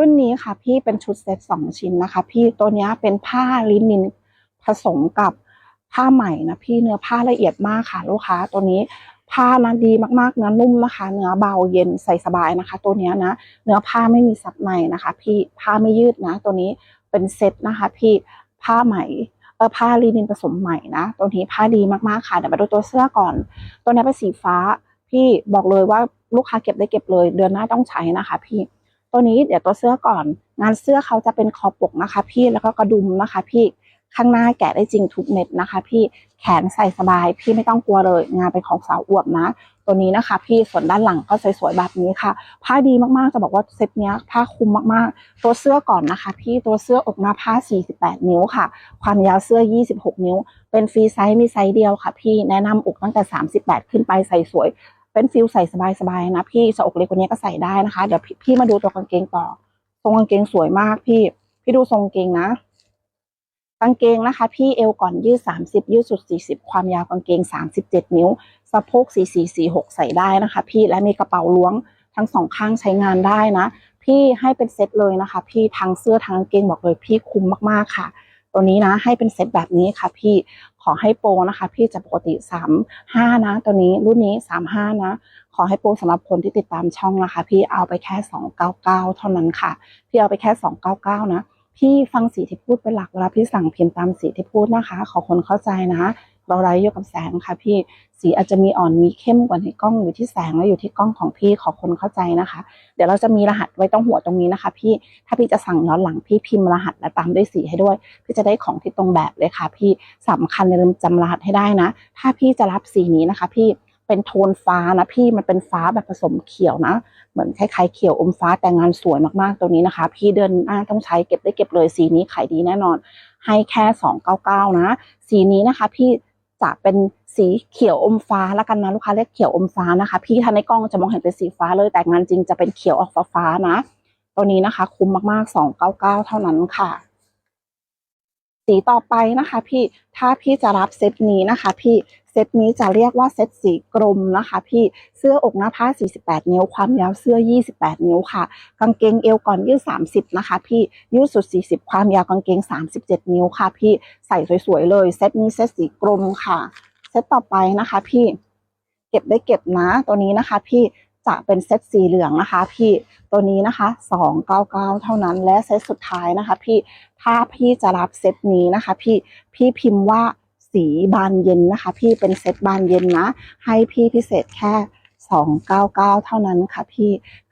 รุ่นนี้ค่ะพี่เป็นชุดเซ็ตสองชิ้นนะคะ พี่ตัวนี้เป็นผ้าลินินผสมกับผ้าไหมนะพี่เนื้อผ้าละเอียดมากค่ะ ลูกค้าตัวนี้ผ้านะดีมากๆเนื้อนุ่มนะคะ เนื้อเบาเย็นใส่สบายนะคะ ตัวนี้นะเนื้อผ้าไม่มีซับในนะคะ พี่ผ้าไม่ยืดนะ ตัวนี้เป็นเซ็ตนะคะ พี่ผ้าไหมเออผ้าลินินผสมไหม่นะ ตัวนี้ผ้าดีมากๆค่ะ เดี๋ยวมาดูตัวเสื้อก่อน ตัวนี้เป็นสีฟ้า พี่บอกเลยว่าลูกค้าเก็บได้เก็บเลย เดือนหน้าต้องใช้นะคะ พี่ ตัวนี้เดี๋ยวตัวเสื้อก่อน งานเสื้อเขาจะเป็นคอปกนะคะ พี่แล้วก็กระดุมนะคะ พี่ข้างหน้าแกะได้จริงทุกเม็ดนะคะ พี่แขนใส่สบาย พี่ไม่ต้องกลัวเลย งานเป็นของสาวอวบนะ ตัวนี้นะคะ พี่ส่วนด้านหลังก็สวยๆแบบนี้ค่ะ ผ้าดีมากๆจะบอกว่าเซ็ตนี้ผ้าคุ้มมากๆ ตัวเสื้อก่อนนะคะ พี่ตัวเสื้ออกหน้าผ้า 48 นิ้วค่ะ ความยาวเสื้อ 26 นิ้ว เป็นฟรีไซส์มีไซส์เดียวค่ะ พี่แนะนำอกตั้งแต่ 38 ขึ้นไปใส่สวย เป็นฟิลใส่สบายๆนะพี่จะอกเล็กกว่านี้ก็ใส่ได้นะคะ เดี๋ยวพี่พี่มาดูตัวกางเกงต่อ ทรงกางเกงสวยมากพี่ พี่ดูทรงกางเกงนะ กางเกงนะคะ พี่เอวก่อนยืด30ยืดสุด40ความยาวกางเกง37นิ้ว สะโพก4446ใส่ได้นะคะ พี่และมีกระเป๋าล้วงทั้งสองข้างใช้งานได้นะ พี่ให้เป็นเซตเลยนะคะ พี่ทั้งเสื้อทั้งกางเกงบอกเลยพี่คุ้มมากๆค่ะ ตัวนี้นะให้เป็นเซตแบบนี้ค่ะ พี่ ขอให้โปรนะคะ พี่จะปกติ35นะ ตัวนี้รุ่นนี้35นะ ขอให้โปรสำหรับคนที่ติดตามช่องนะคะ พี่เอาไปแค่299เท่านั้นค่ะ พี่เอาไปแค่299นะ พี่ฟังสีที่พูดเป็นหลักเวลาพี่สั่งพิมพ์ตามสีที่พูดนะคะ ขอคนเข้าใจนะ เราไร้อยู่กับแสงค่ะพี่สีอาจจะมีอ่อนมีเข้มกว่าในกล้องอยู่ที่แสงและอยู่ที่กล้องของพี่ขอคนเข้าใจนะคะ เดี๋ยวเราจะมีรหัสไว้ตรงหัวตรงนี้นะคะ พี่ถ้าพี่จะสั่งย้อนหลังพี่พิมพ์รหัสและตามด้วยสีให้ด้วย พี่จะได้ของที่ตรงแบบเลยค่ะ พี่สำคัญอย่าลืมจำรหัสให้ได้นะ ถ้าพี่จะรับสีนี้นะคะ พี่เป็นโทนฟ้านะพี่มันเป็นฟ้าแบบผสมเขียวนะ เหมือนคล้ายๆเขียวอมฟ้าแต่งานสวยมากๆ ตัวนี้นะคะ พี่เดินหน้าต้องใช้เก็บได้เก็บเลยสีนี้ขายดีแน่นอน ให้แค่ 299 นะ สีนี้นะคะ พี่ จะเป็นสีเขียวอมฟ้าแล้วกันนะลูกค้าเรียกเขียวอมฟ้านะคะ พี่ถ้าในกล้องจะมองเห็นเป็นสีฟ้าเลยแต่งานจริงจะเป็นเขียวออกฟ้าๆนะ ตัวนี้นะคะ คุ้มมากๆสองเก้าเก้าเท่านั้นค่ะ สีต่อไปนะคะ พี่ถ้าพี่จะรับเซตนี้นะคะ พี่ เซตนี้จะเรียกว่าเซตสีกรมนะคะ พี่เสื้ออกหน้าผ้า 48 นิ้ว ความยาวเสื้อ 28 นิ้วค่ะ กางเกงเอวก่อนยืด 30 นะคะ พี่ยืดสุด 40 ความยาวกางเกง 37 นิ้วค่ะ พี่ใส่สวยๆเลย เซตนี้เซตสีกรมค่ะ เซตต่อไปนะคะ พี่เก็บได้เก็บนะตัวนี้นะคะ พี่จะเป็นเซตสีเหลืองนะคะ พี่ตัวนี้นะคะ 299 เท่านั้นและเซตสุดท้ายนะคะ พี่ถ้าพี่จะรับเซตนี้นะคะ พี่พี่พิมพ์ว่า สีบานเย็นนะคะ พี่เป็นเซตบานเย็นนะ ให้พี่พิเศษแค่ 299 เท่านั้นค่ะพี่